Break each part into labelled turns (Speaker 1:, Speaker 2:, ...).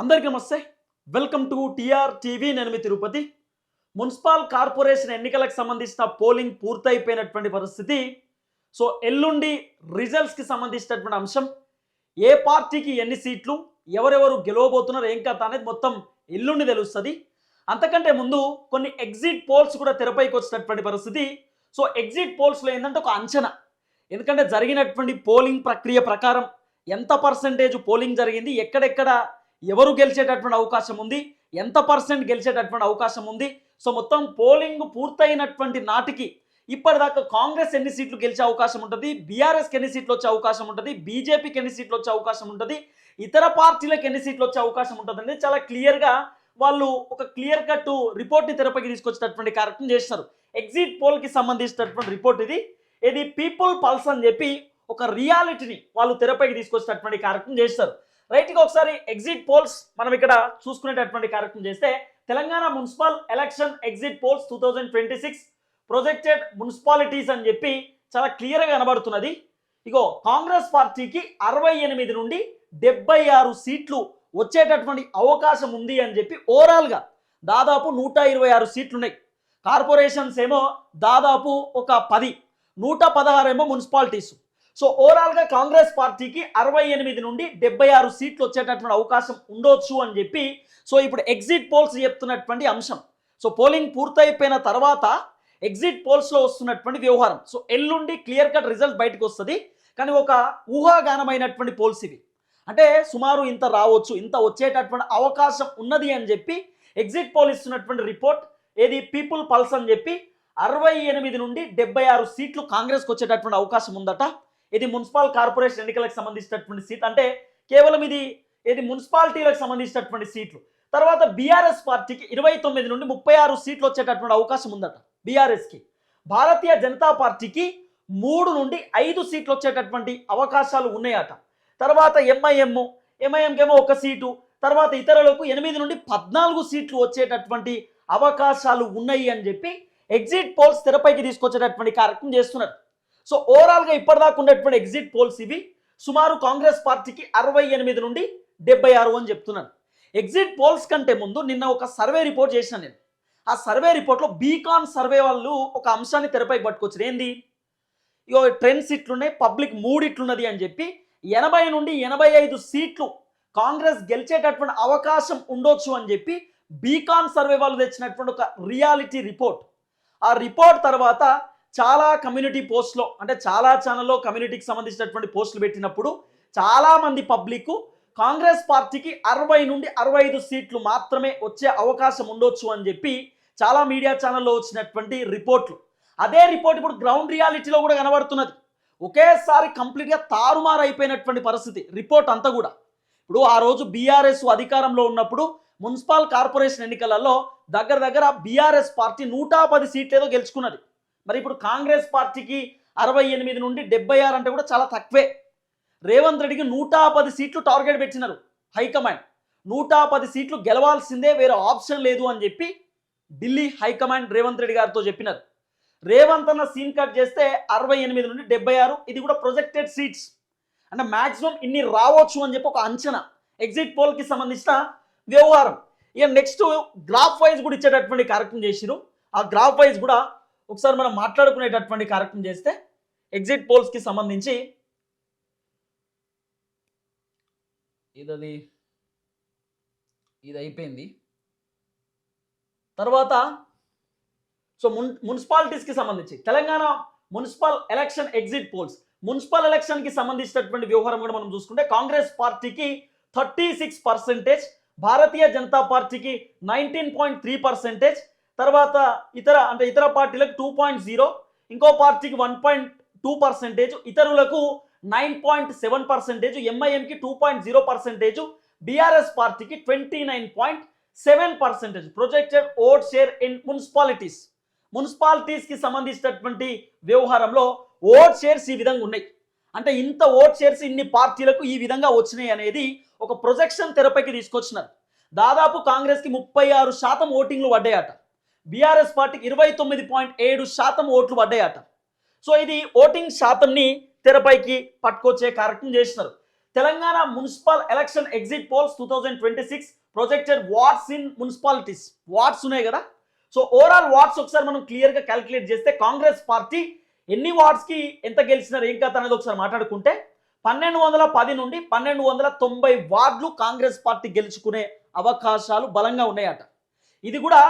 Speaker 1: అందరికీ నమస్తే. Welcome to TR TV. నేను మీ తిరుపతి. మున్సిపల్ కార్పొరేషన్ ఎన్నికలకు సంబంధించిన పోలింగ్ పూర్తయిపోయినటువంటి పరిస్థితి. సో ఎల్లుండి రిజల్ట్స్కి సంబంధించినటువంటి అంశం. ఏ పార్టీకి ఎన్ని సీట్లు ఎవరెవరు గెలవబోతున్నారు ఏం కథ అనేది మొత్తం ఎల్లుండి తెలుస్తుంది. అంతకంటే ముందు కొన్ని ఎగ్జిట్ పోల్స్ కూడా తెరపైకి వచ్చినటువంటి పరిస్థితి. సో ఎగ్జిట్ పోల్స్లో ఏంటంటే ఒక అంచనా. ఎందుకంటే జరిగినటువంటి పోలింగ్ ప్రక్రియ ప్రకారం ఎంత పర్సంటేజ్ పోలింగ్ జరిగింది ఎక్కడెక్కడ ఎవరు గెలిచేటటువంటి అవకాశం ఉంది? ఎంత పర్సెంట్ గెలిచేటటువంటి అవకాశం ఉంది? సో మొత్తం పోలింగ్ పూర్తయినటువంటి నాటికి ఇప్పటిదాకా కాంగ్రెస్ ఎన్ని సీట్లు గెలిచే అవకాశం ఉంటుంది? బీఆర్ఎస్కి ఎన్ని సీట్లు వచ్చే అవకాశం ఉంటుంది? బీజేపీకి ఎన్ని సీట్లు వచ్చే అవకాశం ఉంటుంది? ఇతర పార్టీలకు ఎన్ని సీట్లు వచ్చే అవకాశం ఉంటుంది అనేది చాలా క్లియర్గా వాళ్ళు ఒక క్లియర్ కట్ రిపోర్ట్ని తెరపైకి తీసుకొచ్చేటటువంటి కార్యక్రమం చేస్తారు ఎగ్జిట్ పోల్కి సంబంధించినటువంటి రిపోర్ట్ ఇది. ఇది పీపుల్ పల్స్ అని చెప్పి ఒక రియాలిటీని వాళ్ళు తెరపైకి తీసుకొచ్చినటువంటి కార్యక్రమం చేస్తారు రైట్గా ఒకసారి ఎగ్జిట్ పోల్స్ మనం ఇక్కడ చూసుకునేటటువంటి కార్యక్రమం చేస్తే Telangana municipal election exit polls two thousand twenty six projected municipalities అని చెప్పి చాలా క్లియర్గా కనబడుతున్నది. ఇగో కాంగ్రెస్ పార్టీకి అరవై ఎనిమిది నుండి డెబ్బై ఆరు సీట్లు వచ్చేటటువంటి అవకాశం ఉంది అని చెప్పి ఓవరాల్గా దాదాపు నూట ఇరవై ఆరు సీట్లు ఉన్నాయి కార్పొరేషన్స్ ఏమో దాదాపు ఒక పది నూట పదహారు ఏమో మున్సిపాలిటీస్ సో ఓవరాల్గా కాంగ్రెస్ పార్టీకి అరవై ఎనిమిది నుండి డెబ్బై ఆరు సీట్లు వచ్చేటటువంటి అవకాశం ఉండొచ్చు అని చెప్పి సో ఇప్పుడు ఎగ్జిట్ పోల్స్ చెప్తున్నటువంటి అంశం. సో పోలింగ్ పూర్తయిపోయిన తర్వాత ఎగ్జిట్ పోల్స్లో వస్తున్నటువంటి వ్యవహారం. సో ఎల్లుండి క్లియర్ కట్ రిజల్ట్ బయటకు వస్తుంది. కానీ ఒక ఊహాగానమైనటువంటి పోల్స్ ఇవి. అంటే సుమారు ఇంత రావచ్చు ఇంత వచ్చేటటువంటి అవకాశం ఉన్నది అని చెప్పి ఎగ్జిట్ పోల్ ఇస్తున్నటువంటి రిపోర్ట్ ఏది పీపుల్ పల్స్ అని చెప్పి అరవై ఎనిమిది నుండి డెబ్బై ఆరు సీట్లు కాంగ్రెస్కి వచ్చేటటువంటి అవకాశం ఉందట. ఇది మున్సిపల్ కార్పొరేషన్ ఎన్నికలకు సంబంధించినటువంటి సీట్. అంటే కేవలం ఇది ఇది మున్సిపాలిటీలకు సంబంధించినటువంటి సీట్లు. తర్వాత బీఆర్ఎస్ పార్టీకి ఇరవై తొమ్మిది నుండి ముప్పై ఆరు సీట్లు వచ్చేటటువంటి అవకాశం ఉందట బీఆర్ఎస్కి. భారతీయ జనతా పార్టీకి మూడు నుండి ఐదు సీట్లు వచ్చేటటువంటి అవకాశాలు ఉన్నాయట. తర్వాత ఎంఐఎం ఎంఐఎంకేమో ఒక సీటు. తర్వాత ఇతరులకు ఎనిమిది నుండి పద్నాలుగు సీట్లు వచ్చేటటువంటి అవకాశాలు ఉన్నాయి అని చెప్పి ఎగ్జిట్ పోల్స్ తెరపైకి తీసుకొచ్చేటటువంటి కార్యక్రమం చేస్తున్నారు. సో ఓవరాల్గా ఇప్పటిదాకా ఉండేటువంటి ఎగ్జిట్ పోల్స్ ఇవి. సుమారు కాంగ్రెస్ పార్టీకి అరవై ఎనిమిది నుండి డెబ్బై ఆరు అని చెప్తున్నాను. ఎగ్జిట్ పోల్స్ కంటే ముందు నిన్న ఒక సర్వే రిపోర్ట్ చేసిన నేను. ఆ సర్వే రిపోర్ట్లో బీకాన్ సర్వే వాళ్ళు ఒక అంశాన్ని తెరపై పట్టుకొచ్చారు. ఏంది? ఇగో ట్రెండ్స్ ఇట్లున్నాయి పబ్లిక్ మూడ్ ఇట్లున్నది అని చెప్పి ఎనభై నుండి ఎనభై ఐదు సీట్లు కాంగ్రెస్ గెలిచేటటువంటి అవకాశం ఉండొచ్చు అని చెప్పి బీకాన్ సర్వే వాళ్ళు తెచ్చినటువంటి ఒక రియాలిటీ రిపోర్ట్. ఆ రిపోర్ట్ తర్వాత చాలా కమ్యూనిటీ పోస్ట్లో అంటే చాలా ఛానల్లో కమ్యూనిటీకి సంబంధించినటువంటి పోస్టులు పెట్టినప్పుడు చాలామంది పబ్లిక్ కాంగ్రెస్ పార్టీకి అరవై నుండి అరవై ఐదు సీట్లు మాత్రమే వచ్చే అవకాశం ఉండొచ్చు అని చెప్పి చాలా మీడియా ఛానల్లో వచ్చినటువంటి రిపోర్ట్లు అదే రిపోర్ట్ ఇప్పుడు గ్రౌండ్ రియాలిటీలో కూడా కనబడుతున్నది. ఒకేసారి కంప్లీట్గా తారుమారు అయిపోయినటువంటి పరిస్థితి రిపోర్ట్ అంతా కూడా. ఇప్పుడు ఆ రోజు బీఆర్ఎస్ అధికారంలో ఉన్నప్పుడు మున్సిపల్ కార్పొరేషన్ ఎన్నికలలో దగ్గర దగ్గర బీఆర్ఎస్ పార్టీ నూట పది సీట్లేదో ఏదో గెలుచుకున్నది. మరి ఇప్పుడు కాంగ్రెస్ పార్టీకి అరవై ఎనిమిది నుండి డెబ్బై ఆరు అంటే కూడా చాలా తక్కువే. రేవంత్ రెడ్డికి నూట పది సీట్లు టార్గెట్ పెట్టినారు హైకమాండ్. నూట పది సీట్లు గెలవాల్సిందే వేరే ఆప్షన్ లేదు అని చెప్పి ఢిల్లీ హైకమాండ్ రేవంత్ రెడ్డి గారితో చెప్పినారు. రేవంత్ అన్న సీన్ కట్ చేస్తే అరవై ఎనిమిది నుండి డెబ్బై ఆరు ఇది కూడా ప్రొజెక్టెడ్ సీట్స్. అంటే మ్యాక్సిమం ఇన్ని రావచ్చు అని చెప్పి ఒక అంచనా. ఎగ్జిట్ పోల్కి సంబంధించిన వ్యవహారం. ఇక నెక్స్ట్ గ్రాఫ్ వైజ్ కూడా ఇచ్చేటటువంటి కార్యక్రమం చేసిరు ఆ గ్రాఫ్ వైజ్ కూడా ఒకసారి మనం మాట్లాడుకునేటటువంటి కార్యక్రమం చేస్తే ఎగ్జిట్ పోల్స్కి సంబంధించి ఇది ఇది అయిపోయింది తర్వాత సో మున్ మున్సిపాలిటీస్కి సంబంధించి Telangana municipal election exit polls. Municipal ఎలక్షన్కి సంబంధించినటువంటి వ్యవహారం కూడా మనం చూసుకుంటే కాంగ్రెస్ పార్టీకి thirty six percentage Bharatiya Janata పార్టీకి నైన్టీన్ పాయింట్ త్రీ పర్సెంటేజ్ తర్వాత ఇతర అంటే ఇతర పార్టీలకు టూ పాయింట్ జీరో ఇంకో పార్టీకి వన్ పాయింట్ టూ పర్సెంటేజ్ ఇతరులకు nine point seven percentage ఎంఐఎంకి two point zero percentage BRS పార్టీకి twenty nine point seven percentage projected vote share in municipalities మున్సిపాలిటీస్కి సంబంధించినటువంటి వ్యవహారంలో ఓట్ షేర్స్ ఈ విధంగా ఉన్నాయి. అంటే ఇంత ఓట్ షేర్స్ ఇన్ని పార్టీలకు ఈ విధంగా వచ్చినాయి అనేది ఒక ప్రొజెక్షన్ తెరపైకి తీసుకొచ్చినారు. దాదాపు కాంగ్రెస్కి ముప్పై ఆరు శాతం ఓటింగ్లు పడ్డాయట. బీఆర్ఎస్ పార్టీకి ఇరవై తొమ్మిది పాయింట్ ఏడు శాతం ఓట్లు పడ్డాయట. సో ఇది ఓటింగ్ శాతంని తెరపైకి పట్టుకొచ్చే కార్యక్రమం చేసినారు Telangana municipal election exit polls two thousand twenty six projected wards in municipalities. Wards ఉన్నాయి కదా. సో ఓవరాల్ వార్డ్స్ ఒకసారి మనం క్లియర్గా క్యాలిక్యులేట్ చేస్తే కాంగ్రెస్ పార్టీ ఎన్ని వార్డ్స్కి ఎంత గెలిచినారు ఏం కథ అనేది ఒకసారి మాట్లాడుకుంటే పన్నెండు వందల పది నుండి పన్నెండు వందల తొంభై వార్డులు కాంగ్రెస్ పార్టీ గెలుచుకునే అవకాశాలు బలంగా ఉన్నాయట. ఇది కూడా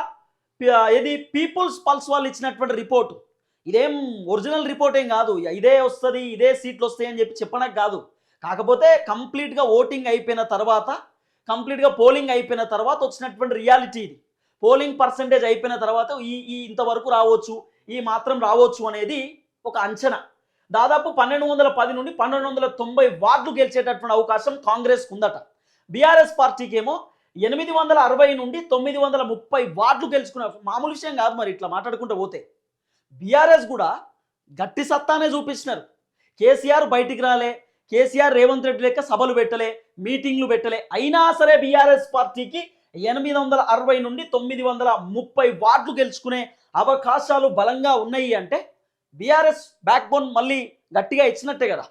Speaker 1: ఇది పీపుల్స్ పల్స్ వాళ్ళు ఇచ్చినటువంటి రిపోర్ట్ ఇదేం ఒరిజినల్ రిపోర్ట్ ఏం కాదు. ఇదే వస్తుంది ఇదే సీట్లు వస్తాయి అని చెప్పి చెప్పడానికి కాదు. కాకపోతే కంప్లీట్గా ఓటింగ్ అయిపోయిన తర్వాత కంప్లీట్గా పోలింగ్ అయిపోయిన తర్వాత వచ్చినటువంటి రియాలిటీ ఇది. పోలింగ్ పర్సంటేజ్ అయిపోయిన తర్వాత ఈ ఈ ఇంతవరకు రావచ్చు ఈ మాత్రం రావచ్చు అనేది ఒక అంచనా. దాదాపు పన్నెండు వందల పది నుండి పన్నెండు వందల తొంభై వార్డులు గెలిచేటటువంటి అవకాశం కాంగ్రెస్కు ఉందట బీఆర్ఎస్ పార్టీకి ఏమో ఎనిమిది వందల అరవై నుండి తొమ్మిది వందల ముప్పై వార్డులు గెలుచుకున్న మామూలు విషయం కాదు మరి ఇట్లా మాట్లాడుకుంటూ పోతే. బీఆర్ఎస్ కూడా గట్టి సత్తానే చూపించినారు కేసీఆర్ బయటికి రాలే కేసీఆర్ రేవంత్ రెడ్డి లెక్క సభలు పెట్టలే మీటింగ్లు పెట్టలే. అయినా సరే బీఆర్ఎస్ పార్టీకి ఎనిమిది వందల అరవై నుండి తొమ్మిది వందల ముప్పై వార్డులు గెలుచుకునే అవకాశాలు బలంగా ఉన్నాయి అంటే బీఆర్ఎస్ బ్యాక్ బోన్ మళ్ళీ గట్టిగా ఇచ్చినట్టే కదా.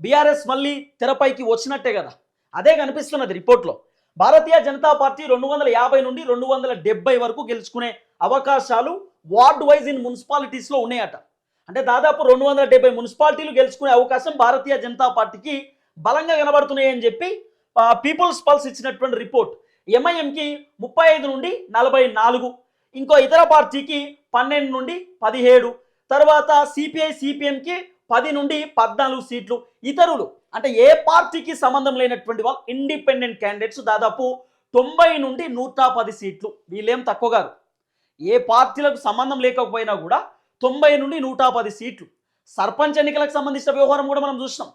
Speaker 1: బీఆర్ఎస్ మళ్ళీ తెరపైకి వచ్చినట్టే కదా. అదే కనిపిస్తున్నది రిపోర్ట్లో. భారతీయ జనతా పార్టీ రెండు వందల యాభై నుండి రెండు వందల డెబ్బై వరకు గెలుచుకునే అవకాశాలు వార్డ్ వైజ్ ఇన్ మున్సిపాలిటీస్లో ఉన్నాయట. అంటే దాదాపు రెండు వందల డెబ్బై మున్సిపాలిటీలు గెలుచుకునే అవకాశం భారతీయ జనతా పార్టీకి బలంగా కనబడుతున్నాయని చెప్పి పీపుల్స్ పల్స్ ఇచ్చినటువంటి రిపోర్ట్. ఎంఐఎంకి ముప్పై ఐదు నుండి నలభై నాలుగు ఇంకో ఇతర పార్టీకి పన్నెండు నుండి పదిహేడు తర్వాత సిపిఐ సిపిఎంకి పది నుండి పద్నాలుగు సీట్లు ఇతరులు అంటే ఏ పార్టీకి సంబంధం లేనటువంటి వాళ్ళు ఇండిపెండెంట్ క్యాండిడేట్స్ దాదాపు తొంభై నుండి నూట పది సీట్లు. వీళ్ళేం తక్కువ గారు ఏ పార్టీలకు సంబంధం లేకపోయినా కూడా తొంభై నుండి నూట పది సీట్లు. సర్పంచ్ ఎన్నికలకు సంబంధించిన వ్యవహారం కూడా మనం చూసినాం.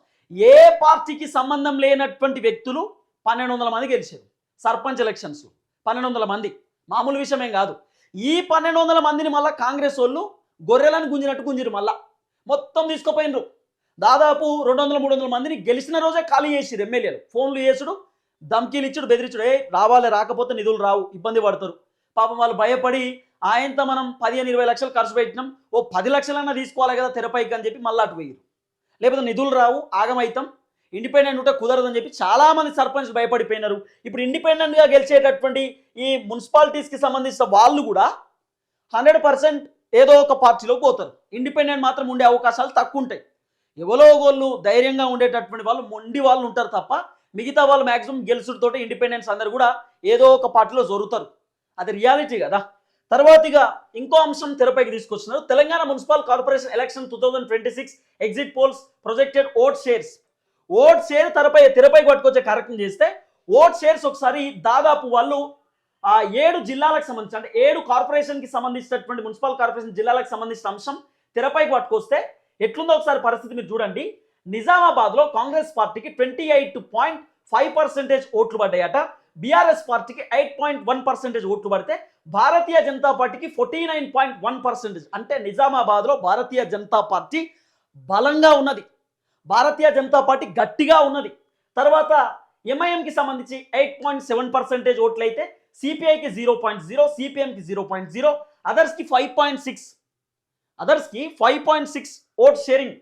Speaker 1: ఏ పార్టీకి సంబంధం లేనటువంటి వ్యక్తులు పన్నెండు వందల మంది గెలిచారు. సర్పంచ్ ఎలక్షన్స్ పన్నెండు వందల మంది. మామూలు విషయమేం కాదు. ఈ పన్నెండు వందల మందిని మళ్ళీ కాంగ్రెస్ వాళ్ళు గొర్రెలను గుంజినట్టు గుంజిరు మళ్ళా. మొత్తం తీసుకుపోయినరు దాదాపు రెండు వందల మూడు వందల మందిని గెలిచిన రోజే ఖాళీ చేసిరు ఎమ్మెల్యేలు. ఫోన్లు చేసుడు ధమ్కీలు ఇచ్చుడు బెదిరించుడు. ఏ రావాలి రాకపోతే నిధులు రావు ఇబ్బంది పడతారు. పాపం వాళ్ళు భయపడి ఆయనతో మనం పదిహేను ఇరవై లక్షలు ఖర్చు పెట్టినాం ఓ పది లక్షలన్నా తీసుకోవాలి కదా తెరపైకి అని చెప్పి మళ్ళీ అటు పోయారు లేకపోతే నిధులు రావు ఆగమైతాం. ఇండిపెండెంట్ ఉంటే కుదరదని చెప్పి చాలామంది సర్పంచ్ భయపడిపోయినారు. ఇప్పుడు ఇండిపెండెంట్గా గెలిచేటటువంటి ఈ మున్సిపాలిటీస్కి సంబంధించిన వాళ్ళు కూడా హండ్రెడ్ పర్సెంట్ ఏదో ఒక పార్టీలో పోతారు. ఇండిపెండెంట్ మాత్రం ఉండే అవకాశాలు తక్కువ ఉంటాయి. ఎవరో వాళ్ళు ధైర్యంగా ఉండేటటువంటి వాళ్ళు మొండి వాళ్ళు ఉంటారు తప్ప మిగతా వాళ్ళు మ్యాక్సిమం గెలుసుతో ఇండిపెండెన్స్ అందరు కూడా ఏదో ఒక పార్టీలో జరుగుతారు అది రియాలిటీ కదా. తర్వాతిగా ఇంకో అంశం తెరపైకి తీసుకొస్తున్నారు. Telangana municipal corporation election two thousand twenty six exit polls projected vote shares vote share తెరపై తెరపైకి పట్టుకొచ్చే కార్యక్రమం చేస్తే ఓట్ షేర్స్ ఒకసారి దాదాపు వాళ్ళు ఆ ఏడు జిల్లాలకు సంబంధించి అంటే ఏడు కార్పొరేషన్కి సంబంధించినటువంటి మున్సిపల్ కార్పొరేషన్ జిల్లాలకు సంబంధించిన అంశం తెరపైకి పట్టుకొస్తే ఎట్లుందో ఒకసారి పరిస్థితి మీరు చూడండి. నిజామాబాద్లో కాంగ్రెస్ పార్టీకి twenty eight point five percentage ఓట్లు పడ్డాయట. బీఆర్ఎస్ పార్టీకి ఎయిట్ పాయింట్ వన్ పర్సెంటేజ్ ఓట్లు పడితే భారతీయ జనతా పార్టీకి forty nine point one percentage. అంటే నిజామాబాద్లో భారతీయ జనతా పార్టీ బలంగా ఉన్నది. భారతీయ జనతా పార్టీ గట్టిగా ఉన్నది. తర్వాత ఎంఐఎంకి సంబంధించి ఎయిట్ పాయింట్ సెవెన్ పర్సెంటేజ్ ఓట్లు అయితే సిపిఐకి జీరో పాయింట్ జీరో సిపిఎంకి జీరో పాయింట్ జీరో అదర్స్కి five point six. అదర్స్కి five point six vote sharing.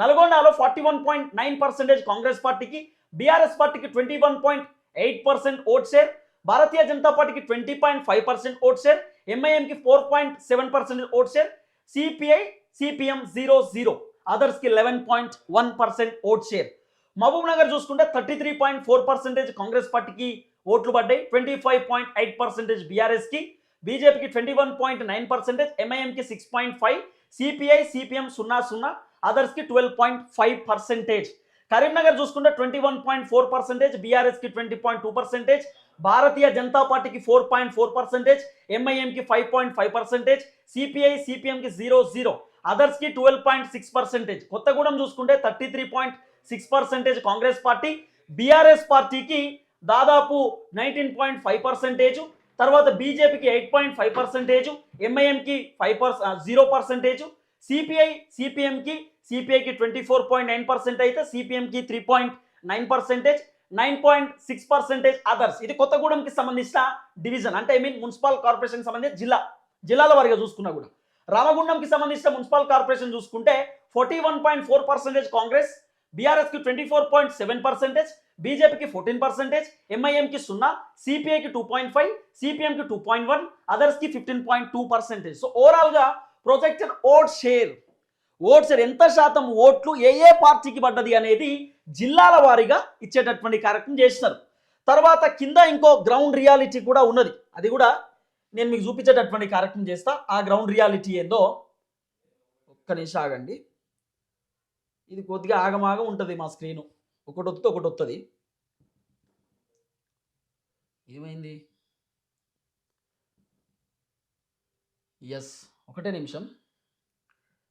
Speaker 1: నల్గొండలో forty one point nine percentage Congress పార్టీకి బీఆర్ఎస్ పార్టీకి twenty one point eight percent vote share. Bharatiya Janata పార్టీకి twenty point five percent vote share. ఎంఐఎంకి four point seven percent vote share. CPI CPM zero zero అదర్స్కి eleven point one percent vote share. Mahbubnagar చూసుకుంటే thirty three point four percentage Congress పార్టీకి ఓట్లు పడ్డాయి. Twenty five point eight percentage బీఆర్ఎస్కి బీజేపీకి twenty one point nine percentage ఎంఐఎంకి six point five CPI CPM సున్నా సున్నా అదర్స్కి twelve point five percentage Karimnagar చూసుకుంటే twenty one point four percentage బీఆర్ఎస్కి twenty point two percentage Bharatiya Janata పార్టీకి four point four percentage ఎంఐఎంకి five point five percentage CPI సిపిఎంకి zero zero అదర్స్కి twelve point six percentage Kothagudem చూసుకుంటే thirty three point six percentage Congress party BRS పార్టీకి దాదాపు nineteen point five percentage తర్వాత బీజేపీకి eight point five percentage ఎంఐఎంకి five పర్స zero percentage CPI సిపిఎంకి సిపిఐకి twenty four point nine percent అయితే సిపిఎంకి three point nine percentage nine point six percentage others. ఇది కొత్తగూడెంకి సంబంధించిన డివిజన్. అంటే ఐ మీన్ మున్సిపల్ కార్పొరేషన్ సంబంధించిన జిల్లా. జిల్లాల వారిగా చూసుకున్నా కూడా. రామగుండంకి సంబంధించిన మున్సిపల్ కార్పొరేషన్ చూసుకుంటే forty one point four percentage Congress బీఆర్ఎస్కి twenty four point seven percentage బీజేపీకి ఫోర్టీన్ పర్సెంటేజ్ ఎంఐఎంకి సున్నా సిపిఐకి టూ పాయింట్ ఫైవ్ సిపిఎంకి two point one అదర్స్కి fifteen point two percentage so ఓవరాల్గా projected vote share vote share ఎంత శాతం ఓట్లు ఏ ఏ పార్టీకి పడ్డది అనేది జిల్లాల వారీగా ఇచ్చేటటువంటి కార్యక్రమం చేస్తున్నారు. తర్వాత కింద ఇంకో గ్రౌండ్ రియాలిటీ కూడా ఉన్నది. అది కూడా నేను మీకు చూపించేటటువంటి కార్యక్రమం చేస్తా. ఆ గ్రౌండ్ రియాలిటీ ఏందో ఒక్క నిమిషం ఆగండి. ఇది కొద్దిగా ఆగమాగం ఉంటుంది మా స్క్రీను ఒకటి వస్తే ఒకటి వస్తుంది ఏమైంది? ఎస్ ఒకటే నిమిషం.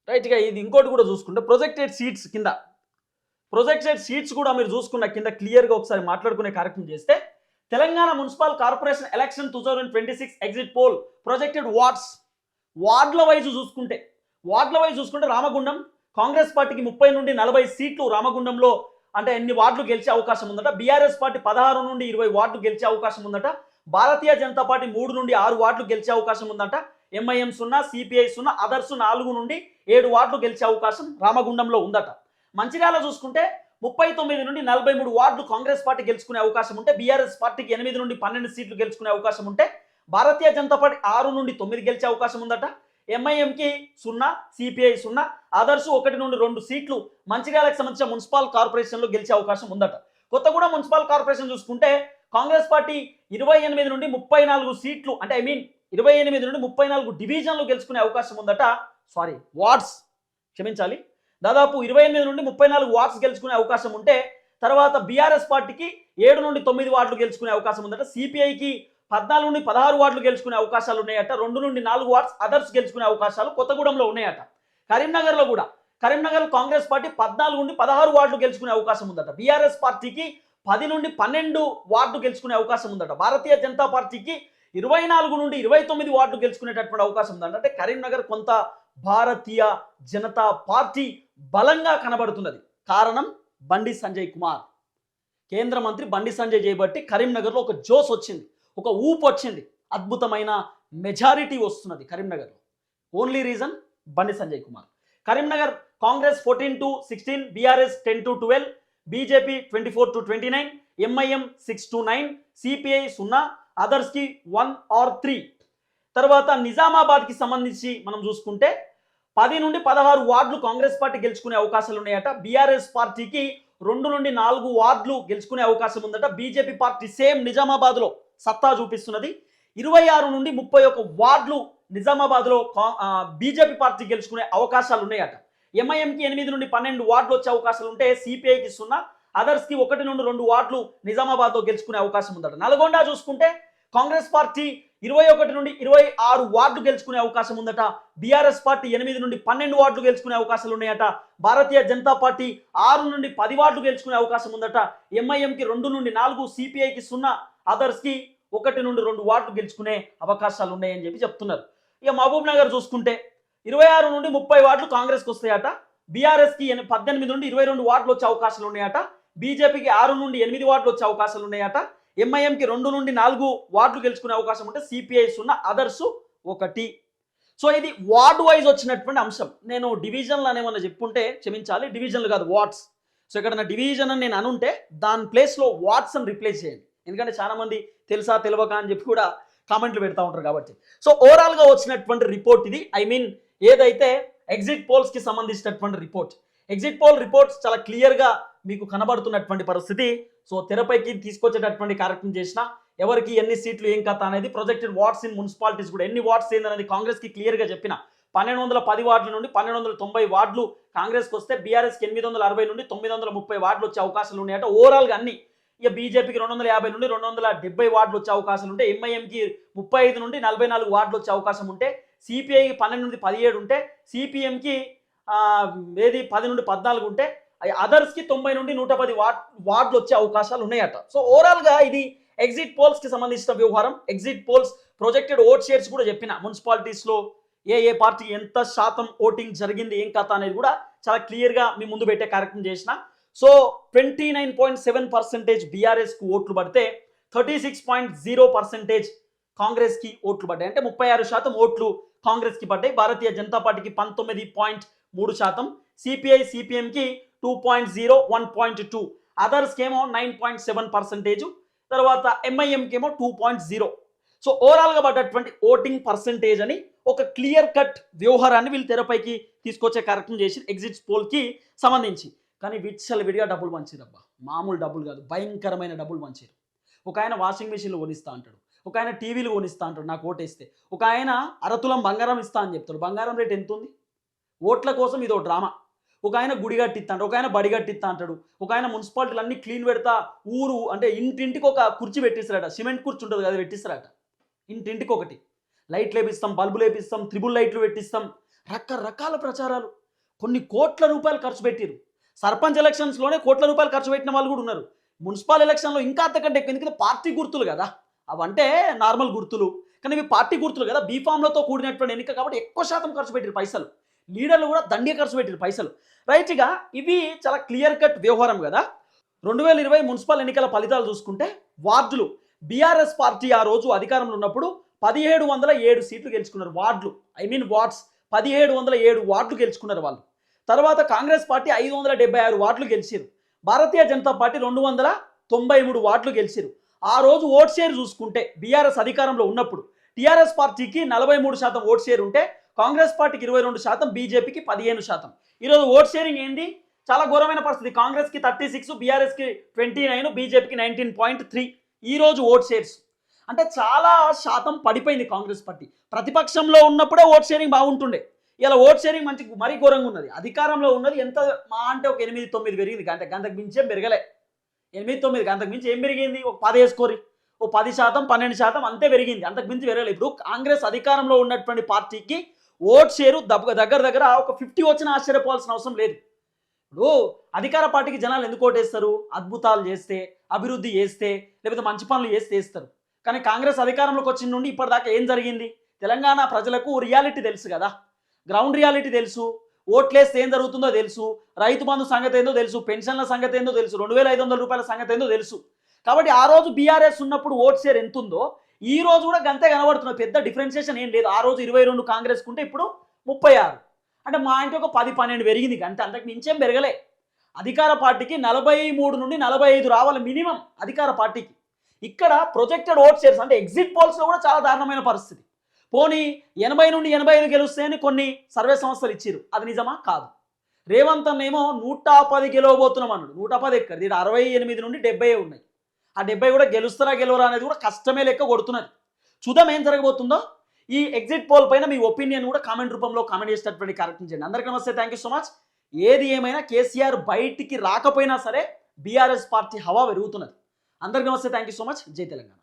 Speaker 1: రైట్గా ఇది ఇంకోటి కూడా చూసుకుంటే ప్రొజెక్టెడ్ సీట్స్ కింద. ప్రొజెక్టెడ్ సీట్స్ కూడా మీరు చూసుకున్న కింద క్లియర్గా ఒకసారి మాట్లాడుకునే కార్యక్రమం చేస్తే Telangana municipal corporation election two thousand twenty six exit poll projected wards వార్డుల వైజ్ చూసుకుంటే. వార్డుల వైజ్ చూసుకుంటే రామగుండం కాంగ్రెస్ పార్టీకి ముప్పై నుండి నలభై సీట్లు రామగుండంలో అంటే ఎన్ని వార్డులు గెలిచే అవకాశం ఉందట? బీఆర్ఎస్ పార్టీ పదహారు నుండి ఇరవై వార్డులు గెలిచే అవకాశం ఉందట. భారతీయ జనతా పార్టీ మూడు నుండి ఆరు వార్డులు గెలిచే అవకాశం ఉందట. ఎంఐఎం సున్నా సిపిఐ సున్నా అదర్స్ నాలుగు నుండి ఏడు వార్డులు గెలిచే అవకాశం రామగుండంలో ఉందట. మంచిర్యాల చూసుకుంటే ముప్పై తొమ్మిది నుండి నలభై మూడు వార్డులు కాంగ్రెస్ పార్టీ గెలుచుకునే అవకాశం ఉంటే బీఆర్ఎస్ పార్టీకి ఎనిమిది నుండి పన్నెండు సీట్లు గెలుచుకునే అవకాశం ఉంటే భారతీయ జనతా పార్టీ ఆరు నుండి తొమ్మిది గెలిచే అవకాశం ఉందట. ఎంఐఎంకి సున్నా సిపిఐ సున్నా ఆదర్శ్ ఒకటి నుండి రెండు సీట్లు మంచిర్యాలకు సంబంధించిన మున్సిపల్ కార్పొరేషన్లో గెలిచే అవకాశం ఉందట. కొత్తగూడ మున్సిపల్ కార్పొరేషన్ చూసుకుంటే కాంగ్రెస్ పార్టీ ఇరవై ఎనిమిది నుండి ముప్పై నాలుగు సీట్లు అంటే ఐ మీన్ ఇరవై ఎనిమిది నుండి ముప్పై నాలుగు డివిజన్లు గెలుచుకునే అవకాశం ఉందట. సారీ వార్డ్స్ క్షమించాలి. దాదాపు ఇరవై ఎనిమిది నుండి ముప్పై నాలుగు వార్డ్స్ గెలుచుకునే అవకాశం ఉంటే తర్వాత బీఆర్ఎస్ పార్టీకి ఏడు నుండి తొమ్మిది వార్డులు గెలుచుకునే అవకాశం ఉందట. సిపిఐకి పద్నాలుగు నుండి పదహారు వార్డులు గెలుచుకునే అవకాశాలు ఉన్నాయట. రెండు నుండి నాలుగు వార్డ్స్ అదర్స్ గెలుచుకునే అవకాశాలు కొత్తగూడెంలో ఉన్నాయట. కరీంనగర్లో కూడా. కరీంనగర్ కాంగ్రెస్ పార్టీ పద్నాలుగు నుండి పదహారు వార్డులు గెలుచుకునే అవకాశం ఉందట. బీఆర్ఎస్ పార్టీకి పది నుండి పన్నెండు వార్డు గెలుచుకునే అవకాశం ఉందట. భారతీయ జనతా పార్టీకి ఇరవై నాలుగు నుండి ఇరవై తొమ్మిది వార్డు గెలుచుకునేటటువంటి అవకాశం ఉందంట. అంటే కరీంనగర్ కొంత భారతీయ జనతా పార్టీ బలంగా కనబడుతున్నది. కారణం బండి సంజయ్ కుమార్. కేంద్ర మంత్రి బండి సంజయ్ చేయబట్టి కరీంనగర్లో ఒక జోస్ వచ్చింది. ఒక ఊపు వచ్చింది. అద్భుతమైన మెజారిటీ వస్తున్నది కరీంనగర్లో. Only reason Bandi Sanjay Kumar. Karimnagar Congress fourteen to sixteen BRS ten to twelve BJP twenty four to twenty nine MIM six to nine CPI సున్నా అదర్స్కి వన్ ఆర్ త్రీ తర్వాత నిజామాబాద్కి సంబంధించి మనం చూసుకుంటే పది నుండి పదహారు వార్డులు కాంగ్రెస్ పార్టీ గెలుచుకునే అవకాశాలు ఉన్నాయట. బీఆర్ఎస్ పార్టీకి రెండు నుండి నాలుగు వార్డులు గెలుచుకునే అవకాశం ఉందట. బీజేపీ పార్టీ సేమ్ నిజామాబాద్లో. సత్తా చూపిస్తున్నది. ఇరవై ఆరు నుండి ముప్పై ఒక వార్డులు నిజామాబాద్లో బీజేపీ పార్టీ గెలుచుకునే అవకాశాలు ఉన్నాయట ఎంఐఎంకి ఎనిమిది నుండి పన్నెండు వార్డులు వచ్చే అవకాశాలు ఉంటే సిపిఐకి సున్నా అదర్స్కి ఒకటి నుండి రెండు వార్డులు నిజామాబాద్లో గెలుచుకునే అవకాశం ఉందట. నల్గొండ చూసుకుంటే కాంగ్రెస్ పార్టీ ఇరవై ఒకటి నుండి ఇరవై ఆరు వార్డులు గెలుచుకునే అవకాశం ఉందట. బీఆర్ఎస్ పార్టీ ఎనిమిది నుండి పన్నెండు వార్డులు గెలుచుకునే అవకాశాలు ఉన్నాయట. భారతీయ జనతా పార్టీ ఆరు నుండి పది వార్డులు గెలుచుకునే అవకాశం ఉందట. ఎంఐఎంకి రెండు నుండి నాలుగు సిపిఐకి సున్నా అదర్స్కి ఒకటి నుండి రెండు వార్డులు గెలుచుకునే అవకాశాలు ఉన్నాయని చెప్పి చెప్తున్నారు. ఇక మహబూబ్ నగర్ చూసుకుంటే ఇరవై ఆరు నుండి ముప్పై వార్డులు కాంగ్రెస్కి వస్తాయట. బీఆర్ఎస్కి పద్దెనిమిది నుండి ఇరవై రెండు వార్డులు వచ్చే అవకాశాలు ఉన్నాయట. బీజేపీకి ఆరు నుండి ఎనిమిది వార్డులు వచ్చే అవకాశాలు ఉన్నాయట. ఎంఐఎంకి రెండు నుండి నాలుగు వార్డులు గెలుచుకునే అవకాశం ఉంటే సిపిఐ సున్నా అదర్స్ ఒకటి. సో ఇది వార్డ్ వైజ్ వచ్చినటువంటి అంశం. నేను డివిజన్లు అనేమన్నా చెప్పుంటే క్షమించాలి. డివిజన్లు కాదు వార్డ్స్. సో ఇక్కడ నా డివిజన్ అని నేను అనుంటే దాని ప్లేస్లో వార్డ్స్ అని రిప్లేస్ చేయండి. ఎందుకంటే చాలామంది తెలుసా తెలియక అని చెప్పి కూడా కామెంట్లు పెడతా ఉంటారు కాబట్టి. సో ఓవరాల్గా వచ్చినటువంటి రిపోర్ట్ ఇది. ఐ మీన్ ఏదైతే ఎగ్జిట్ పోల్స్కి సంబంధించినటువంటి రిపోర్ట్ ఎగ్జిట్ పోల్ రిపోర్ట్స్ చాలా క్లియర్గా మీకు కనబడుతున్నటువంటి పరిస్థితి. సో తెరపైకి తీసుకొచ్చేటటువంటి కార్యక్రమం చేసిన ఎవరికి ఎన్ని సీట్లు ఏం కథ అనేది ప్రొజెక్టెడ్ వార్డ్స్ ఇన్ మున్సిపాలిటీస్ కూడా ఎన్ని వార్డ్స్ ఏందనేది కాంగ్రెస్కి క్లియర్గా చెప్పిన పన్నెండు వందల పది వార్డుల నుండి పన్నెండు వందల తొంభై వార్డులు కాంగ్రెస్కి వస్తే బీఆర్ఎస్కి ఎనిమిది వందల అరవై నుండి తొమ్మిది వందల ముప్పై వార్డులు వచ్చే అవకాశాలు ఉన్నాయట. ఓవరాల్గా అన్ని ఇక బీజేపీకి రెండు వందల యాభై నుండి రెండు వందల డెబ్బై వార్డులు వచ్చే అవకాశాలు ఉంటే ఎంఐఎంకి ముప్పై ఐదు నుండి నలభై నాలుగు వార్డులు వచ్చే అవకాశం ఉంటే సిపిఐకి పన్నెండు నుండి పదిహేడు ఉంటే సిపిఎంకి ఏది పది నుండి పద్నాలుగు ఉంటే అదర్స్కి తొంభై నుండి నూట పది వార్డ్ వార్డులు వచ్చే అవకాశాలు ఉన్నాయట. సో ఓవరాల్గా ఇది ఎగ్జిట్ పోల్స్కి సంబంధించిన వ్యవహారం. Exit polls projected vote shares కూడా చెప్పిన మున్సిపాలిటీస్లో ఏ ఏ పార్టీ ఎంత శాతం ఓటింగ్ జరిగింది ఏం కథ అనేది కూడా చాలా క్లియర్గా మీ ముందు పెట్టే కార్యక్రమం చేసిన so twenty nine point seven percentage బీఆర్ఎస్కు ఓట్లు పడితే thirty six point zero percentage కాంగ్రెస్కి ఓట్లు పడ్డాయి. అంటే ముప్పై ఆరు శాతం ఓట్లు కాంగ్రెస్కి పడ్డాయి. భారతీయ జనతా పార్టీకి పంతొమ్మిది పాయింట్ మూడు శాతం. CPI సిపిఎంకి two point zero one point two అదర్స్కి ఏమో నైన్ పాయింట్ సెవెన్ పర్సెంటేజ్ తర్వాత ఎంఐఎంకి ఏమో టూ పాయింట్ జీరో సో ఓవరాల్గా పడ్డటువంటి ఓటింగ్ పర్సంటేజ్ అని ఒక క్లియర్ కట్ వ్యవహారాన్ని వీళ్ళు తెరపైకి తీసుకొచ్చే కార్యక్రమం చేసి ఎగ్జిట్ పోల్కి సంబంధించి. కానీ విచ్చల విడిగా డబ్బులు పంచిరబ్బా మామూలు డబ్బులు కాదు భయంకరమైన డబ్బులు పంచారు ఒక ఆయన వాషింగ్ మిషన్లు కొనిస్తా అంటాడు ఒక ఆయన టీవీలు కొనిస్తా అంటాడు నాకు ఓటేస్తే ఒక ఆయన అరతులం బంగారం ఇస్తా అని చెప్తాడు బంగారం రేట్ ఎంత ఉంది ఓట్ల కోసం ఇదో డ్రామా. ఒక ఆయన గుడి కట్టిస్తాడు ఒక ఆయన బడి కట్టిస్తా అంటాడు ఒక ఆయన మున్సిపాలిటీలు అన్ని క్లీన్ పెడతా ఊరు అంటే ఇంటింటికి ఒక కుర్చీ పెట్టిస్తారట సిమెంట్ కుర్చీ ఉంటుంది కదా పెట్టిస్తారట. ఇంటింటికి ఒకటి. లైట్లు వేపిస్తాం బల్బులు వేపిస్తాం త్రిబుల్ లైట్లు పెట్టిస్తాం రకరకాల ప్రచారాలు. కొన్ని కోట్ల రూపాయలు ఖర్చు పెట్టారు సర్పంచ్ ఎలక్షన్స్లోనే కోట్ల రూపాయలు ఖర్చు పెట్టిన వాళ్ళు కూడా ఉన్నారు. మున్సిపల్ ఎలక్షన్లో ఇంకా అంతకంటే ఎక్కువ. ఎందుకంటే పార్టీ గుర్తులు కదా. అవంటే నార్మల్ గుర్తులు. కానీ ఇవి పార్టీ గుర్తులు కదా. బీఫామ్లతో కూడినటువంటి ఎన్నిక కాబట్టి ఎక్కువ శాతం ఖర్చు పెట్టిరు పైసలు. లీడర్లు కూడా దండిగా ఖర్చు పెట్టిరు పైసలు. రైట్గా ఇవి చాలా క్లియర్ కట్ వ్యవహారం కదా. రెండు వేల ఇరవై మున్సిపల్ ఎన్నికల ఫలితాలు చూసుకుంటే వార్డులు. బీఆర్ఎస్ పార్టీ ఆ రోజు అధికారంలో ఉన్నప్పుడు పదిహేడు వందల ఏడు సీట్లు గెలుచుకున్నారు వార్డులు. ఐ మీన్ వార్డ్స్ పదిహేడు వందల ఏడు వార్డులు గెలుచుకున్నారు వాళ్ళు. తర్వాత కాంగ్రెస్ పార్టీ ఐదు వందల డెబ్బై ఆరు వాట్లు గెలిచారు భారతీయ జనతా పార్టీ రెండు వందల తొంభై మూడు వాట్లు గెలిచారు ఆ రోజు ఓట్ షేర్ చూసుకుంటే బీఆర్ఎస్ అధికారంలో ఉన్నప్పుడు టీఆర్ఎస్ పార్టీకి నలభై మూడు శాతం ఓట్ షేర్ ఉంటే కాంగ్రెస్ పార్టీకి ఇరవై రెండు శాతం బీజేపీకి పదిహేను శాతం. ఈరోజు ఓట్ షేరింగ్ ఏంది? చాలా ఘోరమైన పరిస్థితి. కాంగ్రెస్కి థర్టీ సిక్స్ బీఆర్ఎస్కి ట్వంటీ నైన్ బీజేపీకి నైన్టీన్ పాయింట్ త్రీ. ఈరోజు ఓట్ షేర్స్. అంటే చాలా శాతం పడిపోయింది కాంగ్రెస్ పార్టీ. ప్రతిపక్షంలో ఉన్నప్పుడే ఓట్ షేరింగ్ బాగుంటుండే. ఇలా ఓట్ షేరింగ్ మంచి మరీ ఘోరంగా ఉన్నది. అధికారంలో ఉన్నది ఎంత మా అంటే ఒక ఎనిమిది తొమ్మిది పెరిగింది. గంట గంటకు మించి ఏం పెరగలే. ఎనిమిది తొమ్మిది గంటకు మించి ఏం పెరిగింది? ఒక పది వేసుకోరి ఓ పది శాతం పన్నెండు శాతం అంతే పెరిగింది. అంతకు మించి పెరగలేదు ఇప్పుడు కాంగ్రెస్ అధికారంలో ఉన్నటువంటి పార్టీకి ఓట్ షేరు దగ్గ దగ్గర దగ్గర ఒక ఫిఫ్టీ వచ్చిన ఆశ్చర్యపోవాల్సిన అవసరం లేదు. ఇప్పుడు అధికార పార్టీకి జనాలు ఎందుకు ఓటేస్తారు అద్భుతాలు చేస్తే అభివృద్ధి చేస్తే లేకపోతే మంచి పనులు చేస్తే వేస్తారు. కానీ కాంగ్రెస్ అధికారంలోకి వచ్చిన నుండి ఇప్పటిదాకా ఏం జరిగింది? తెలంగాణ ప్రజలకు రియాలిటీ తెలుసు కదా. గ్రౌండ్ రియాలిటీ తెలుసు ఓట్లేస్తే ఏం జరుగుతుందో తెలుసు రైతు బంధు సంగతి ఏందో తెలుసు పెన్షన్ల సంగతి ఏందో తెలుసు రెండు వేల ఐదు వందల రూపాయల సంగతి ఏందో తెలుసు. కాబట్టి ఆ రోజు బీఆర్ఎస్ ఉన్నప్పుడు ఓట్ షేర్ ఎంత ఉందో ఈ రోజు కూడా గంతే కనబడుతున్న పెద్ద డిఫరెన్షియేషన్ ఏం లేదు. ఆ రోజు ఇరవై రెండు కాంగ్రెస్ కుంటే ఇప్పుడు ముప్పై ఆరు. అంటే మా ఇంటి ఒక పది పన్నెండు పెరిగింది గంట అంతకు మించేం పెరగలే. అధికార పార్టీకి నలభై మూడు నుండి నలభై ఐదు రావాలి మినిమం అధికార పార్టీకి. ఇక్కడ ప్రొజెక్టెడ్ ఓట్ షేర్స్ అంటే ఎగ్జిట్ పోల్స్లో కూడా చాలా దారుణమైన పరిస్థితి. పోనీ ఎనభై నుండి ఎనభై ఐదు గెలుస్తే అని కొన్ని సర్వే సంస్థలు ఇచ్చారు అది నిజమా? కాదు. రేవంత్ అన్నేమో నూట పది గెలవబోతున్నాం అన్నాడు. నూట పది ఎక్కడ? దీని అరవై ఎనిమిది నుండి డెబ్బై ఉన్నాయి. ఆ డెబ్బై కూడా గెలుస్తారా గెలవరా అనేది కూడా కష్టమే లెక్క కొడుతున్నది. చూద్దాం ఏం జరగబోతుందో. ఈ ఎగ్జిట్ పోల్ పైన మీ ఒపీనియన్ కూడా కామెంట్ రూపంలో కామెంట్ చేసేటటువంటి కార్యక్రమం చేయండి. అందరికీ నమస్తే. థ్యాంక్ యూ సో మచ్ ఏది ఏమైనా కేసీఆర్ బయటికి రాకపోయినా సరే బీఆర్ఎస్ పార్టీ హవా పెరుగుతున్నది. అందరికీ నమస్తే. థ్యాంక్ యూ సో మచ్ జై తెలంగాణ.